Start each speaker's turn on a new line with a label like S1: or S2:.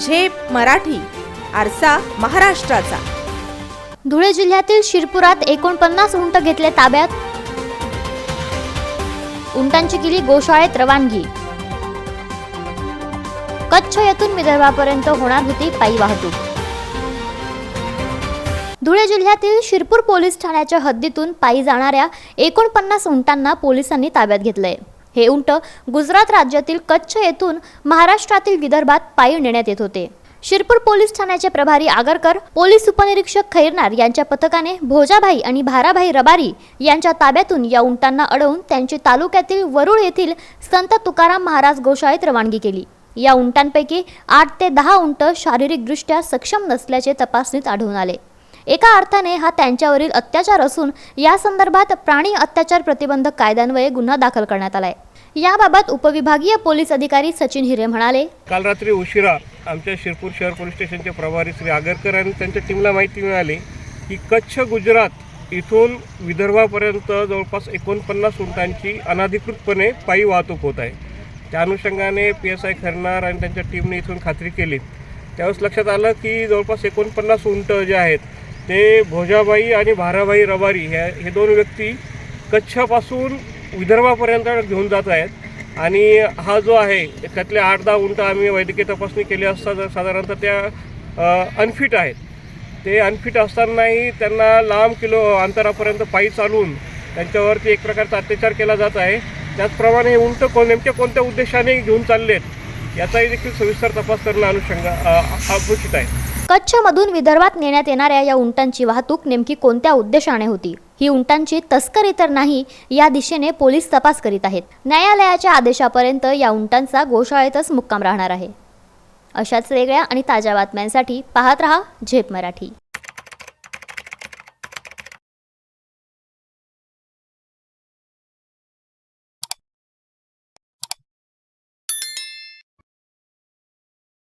S1: झेप मराठी आरसा महाराष्ट्राचा.
S2: धुळे जिल्ह्यातील शिरपुरात एकोणपन्नास उंट घेतले ताब्यात. उंटांची केली गोशाळेत रवानगी. कच्छ येथून विदर्भापर्यंत होणार होती पायी वाहतूक. धुळे जिल्ह्यातील शिरपूर पोलीस ठाण्याच्या हद्दीतून पायी जाणाऱ्या एकोणपन्नास उंटांना पोलिसांनी ताब्यात घेतलंय. हे उंट गुजरात राज्यातील कच्छ येथून महाराष्ट्रातील विदर्भात पायी नेण्यात येत होते. शिरपूर पोलीस ठाण्याचे प्रभारी आगरकर पोलीस उपनिरीक्षक खैरनार यांच्या पथकाने भोजाभाई आणि भाराभाई रबारी यांच्या ताब्यातून या उंटांना अडवून त्यांची तालुक्यातील वरुळ येथील संत तुकाराम महाराज गोशाळेत रवानगी केली. या उंटांपैकी आठ ते दहा उंट शारीरिकदृष्ट्या सक्षम नसल्याचे तपासणीत आढळून आले. एका अर्थाने हा त्यांच्यावरील अत्याचार असून या संदर्भात प्राणी अत्याचार प्रतिबंधक कायद्यान्वये गुन्हा दाखल करण्यात आलाय. याबाबत उपविभागीय पोलीस अधिकारी सचिन हिरे म्हणाले.
S3: काल रात्री उशिरा आमच्या शिरपूर शहर पोलीस स्टेशनचे प्रभारी श्री आगरकर आणि त्यांच्या टीमला माहिती मिळाली की कच्छ गुजरात इथून विदर्भापर्यंत जवळपास एकोणपन्नास उंटांची अनधिकृतपणे पायी वाहतूक होत आहे. त्या अनुषंगाने पी एस आय खरणार आणि त्यांच्या टीमने इथून खात्री केली. त्यावेळेस लक्षात आलं की जवळपास एकोणपन्नास उंट जे आहेत ते भोजाबाई आणि भाराबाई रबारी ह्या हे दोन व्यक्ती कच्छपासून विदर्भापर्यंत घेऊन जात आहेत. आणि हा जो आहे त्यातले आठ दहा उंट आम्ही वैद्यकीय तपासणी केली असता जर साधारणतः त्या अनफिट आहेत. ते अनफिट असतानाही त्यांना लांब किलो अंतरापर्यंत पायी चालून त्यांच्यावरती एक प्रकारचा अत्याचार केला जात आहे. त्याचप्रमाणे हे उंट कोण नेमक्या कोणत्या उद्देशाने घेऊन चाललेत याचाही देखील सविस्तर तपास करणं अनुषंगा अपेक्षित आहे.
S2: कच्छमधून विदर्भात नेण्यात येणाऱ्या या उंटांची वाहतूक नेमकी कोणत्या उद्देशाने होती? ही उंटांची तस्करी तर नाही या दिशेने पोलीस तपास करीत आहेत. न्यायालयाच्या आदेशापर्यंत या उंटांचा गोशाळेतच मुक्काम राहणार आहे. अशाच वेगळ्या आणि ताज्या बातम्यांसाठी पाहत रहा झेप मराठी.